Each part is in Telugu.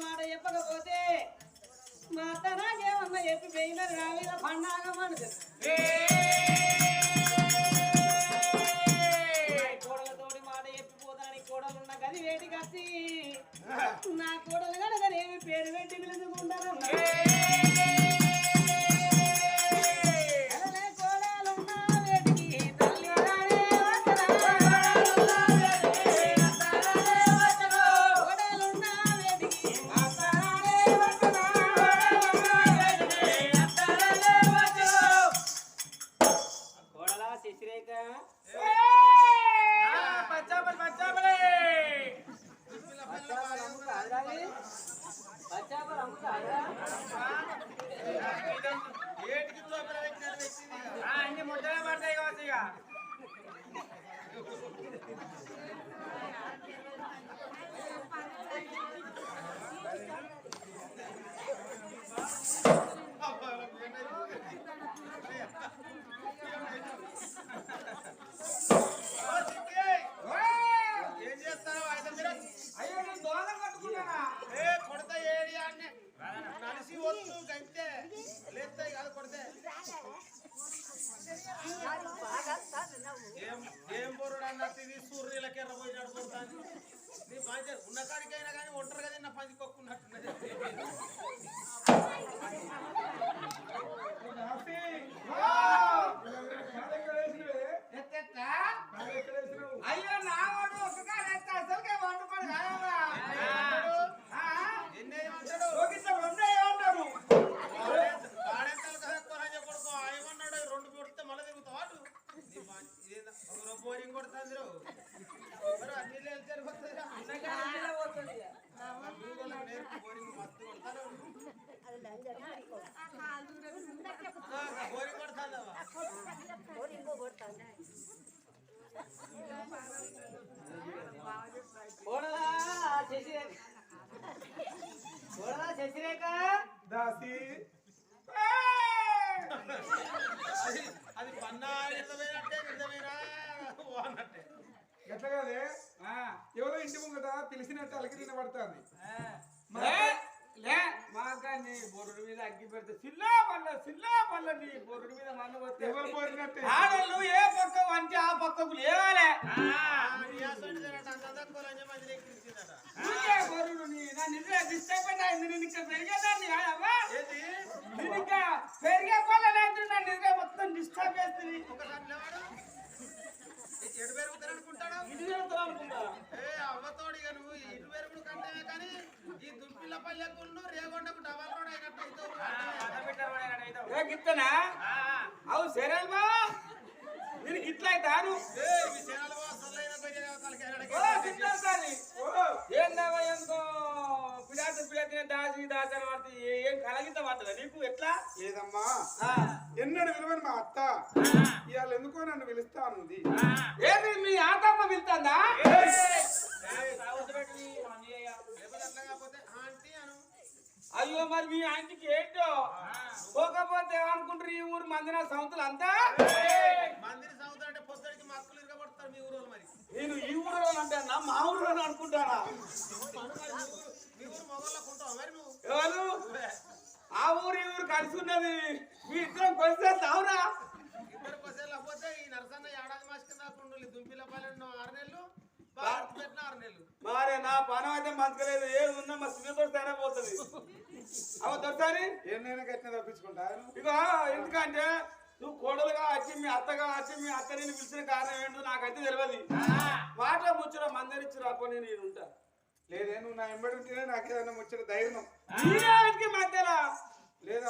మాట చెప్పకపోతే మా అత్త నాకేమన్నా చెప్పి పోయినది నా మీద పంచ ఉన్న కాడికైనా కానీ ఒంటరిగా తిన్న కొక్కున్నట్టున్నది. ఎత్తెత్తా? అయ్యో నా వాడు ఒక కాడ ఎత్తా అసలుకే వండుకోడు కాదా ఎన్నే అంటాడు కదా కొడుకో ఏమన్నాడు? రెండు కొడితే మళ్ళీ తిరుగుతావు అటు. నీ పం- ఇదేందా? ఒక అన్ని వెళ్తారు శశిరేఖ దాసి అది అది ఎట్లా కాదే? ఎవరో ఇంటి ముంగట పిలిచినట్టు అలికి తినబడుతుంది మాకాన్ని బొరుడు మీద అగ్గి పెడితే సిల్లా పల్ల సిల్లా పల్ల నీ బొరుడు మీద మన్ను వస్తే ఎవరు పోరినట్టే ఆడళ్ళు ఏ పక్క వంటి ఆ పక్కకు లేవాలే. బొరుడు నీ నా నిద్ర డిస్టర్బ్ అయినా నేను ఇంకా పెరిగేదాన్ని కాదమ్మా. ఏది? నేను ఇంకా పెరిగే పల్లె నా నిద్ర మొత్తం డిస్టర్బ్ చేస్తుంది. ఎడు పెరుగుతారు అనుకుంటాడు ఇది వెళ్తాను అనుకుంటా. ఏ అవ్వతోడు ఇక నువ్వు ఇటు పెరుగుడు కంటే కానీ ఈ దుంపిల్ల పల్లెకుళ్ళు గిత్తనా? అవు సరేల్ బా. నేను గిట్ల అవుతాను ఏ మీ సేనల వాసనలైన పెరిగే ఓ దేవతలకి సిద్ధాంతాన్ని ఏందవ్వ ఎంతో పిడాత పిడాతిన దాసి దాసని వాడితే ఏం కలగిత పడ్డదా నీకు? ఎట్లా? లేదమ్మా ఆ, ఎన్నడు విలువని మా అత్త? ఇవాళ ఎందుకో నన్ను పిలుస్తానుంది ఏంది మీ ఆతమ్మ పిలుతుందా లేకపోతే అట్లా కాకపోతే ఆంటీ అను అయ్యో మరి మీ ఆంటీకి ఏంటో? పోకపోతే ఏమనుకుంటారు ఈ ఊరు మందిన సంతులు అంతా? మందిరి సముద్రం అంటే పొద్దుడికి మక్కులు ఇరగబడతారు మీ ఊరు మరి. నేను ఈ ఊరిలో అంటానా? మా అనుకుంటానా? ఊరు నువ్వు ఎవరు? ఆ ఊరు ఈ ఊరు కలిసి ఉన్నది. మీ ఇద్దరం కొలిస్తే అవునా? ఇద్దరు కొసేళ్ళు లేకపోతే ఈ నరసన్న ఏడాది మాసి కింద దుంపిల పల్లె ఆరు నెలలు మారే నా పనం అయితే మంచలేదు. ఏది ఉన్నా మా సుఖంతో తేనే పోతుంది. అవ దొరసారి ఎన్నైనా కట్టిన తప్పించుకుంటాను ఇక ఎందుకంటే నువ్వు కోడలుగా వచ్చి మీ అత్తగా వచ్చి మీ అత్త నేను పిలిచిన కారణం ఏంటో నాకైతే తెలియదు మాట ముచ్చట మందరిచ్చి రాకొని నేను ఉంటా. లేదే నువ్వు నా ఎంబడి ఉంటేనే నాకు ఏదైనా వచ్చిన ధైర్యం మధ్యలో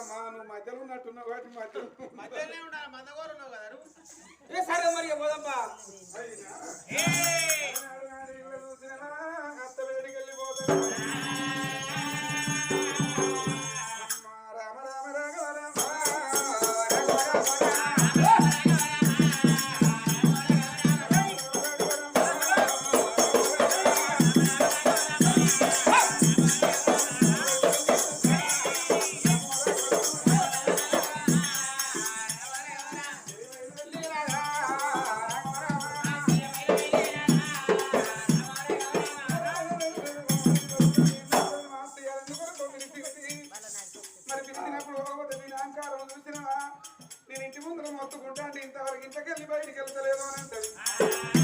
లేదమ్మా నువ్వు మధ్యలో ఉన్నట్టున్నావు కాబట్టి మధ్యలో మధ్యలోనే ఉండాలి మందగోరు ఉన్నావు కదా సరే మరి పోదమ్మా పట్టుకుంటే అంటే ఇంతవరకు ఇంతకెళ్ళి బయటికి వెళ్తలేదు అని అంటది.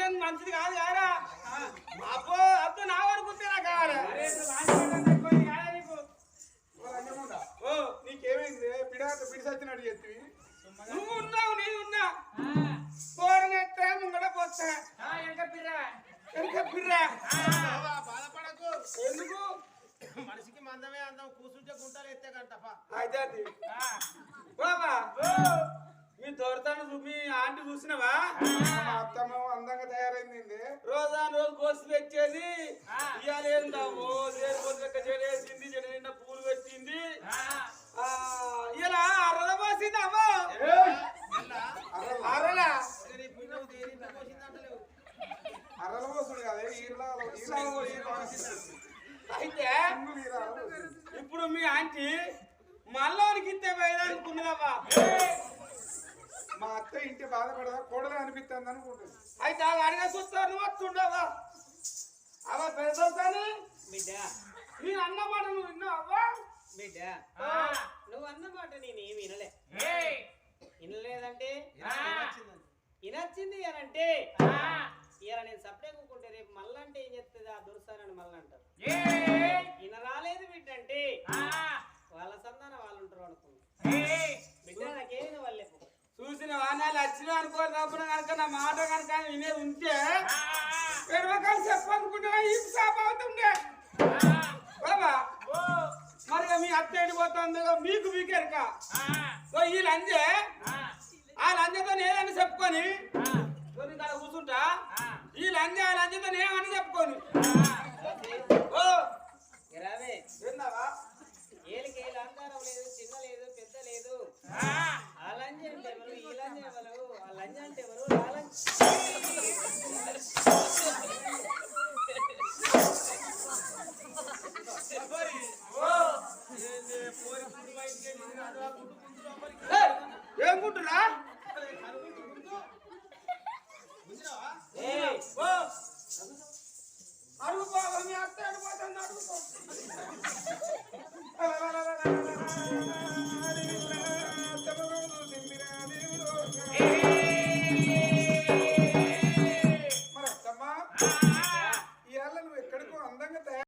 మంతే మంచిది కాదు కారా అబ్బో అబ్బో నా గుర్తే నాకు కావాలి ఓ నీకేమైంది? పిడాత పిడిసచ్చినట్టు చెప్తివి నువ్వు ఉన్నావు నేను ఉన్నా. పోరనెత్తే ముంగడ పోతా ఎంత పిర్రా వెనక పిర్రా. బాధపడకు ఎందుకు? మనిషికి మందమే అందం కూర్చుంటే గుంటలు ఎత్తే గంటపా అయితే. బాబా మీ ఆంటీ చూసినవా? అత్తమ్మ అందంగా తయారైంది రోజా రోజు కోసి పెట్టేది ఇవాళ ఏందాము దేని కొద్ది లెక్క చెడేసింది చెడ నిండా పూలు పెట్టింది. ఆ, ఇలా అరల పోసింది అమ్మో? ఇంటి బాధపడదా? కోడలే అనిపిస్తుంది అనుకుంటుంది. అయితే ఆ అడిగా చూస్తారు నువ్వు వస్తుండవా అవ పెద్దవుతాను బిడ్డ. నీ అన్న మాట నువ్వు విన్నావా? బిడ్డ. నువ్వు అన్నమాట నేను ఏమి వినలే. వినలేదంటే. వినొచ్చింది అని అంటే? ఇలా నేను సప్లై కూకుంటే రేపు మళ్ళీ అంటే ఏం చెప్తుంది ఆ దుర్సానని మళ్ళీ అంటారు ఈయన రాలేదు బిడ్డ అంటే వాళ్ళ సంతానం వాళ్ళు ఉంటారు అనుకున్నా బిడ్డ నాకేమైనా వాళ్ళే చూసిన వానాలు వచ్చిన అనుకో తప్పున కనుక నా మాట కనుక వినేది ఉంటే ఎడవకాలు చెప్పనుకుంటున్నా ఈ సాప్ అవుతుండే. బాబా మరి మీ అత్త ఎడిపోతుంది మీకు మీకెరక ఓ ఈ లంజే ఆ. లంజతో నేనని చెప్పుకొని కూర్చుంటా ఈ లంజ ఆ. లంజతో నేమని చెప్పుకొని. ఓ. ఏలికి ఏలు అంతారం లేదు చిన్న లేదు పెద్ద లేదు. అంటే ఎవరు? లంజ అంటే ఏం ఓ అడుగు బాబా మీ అత్త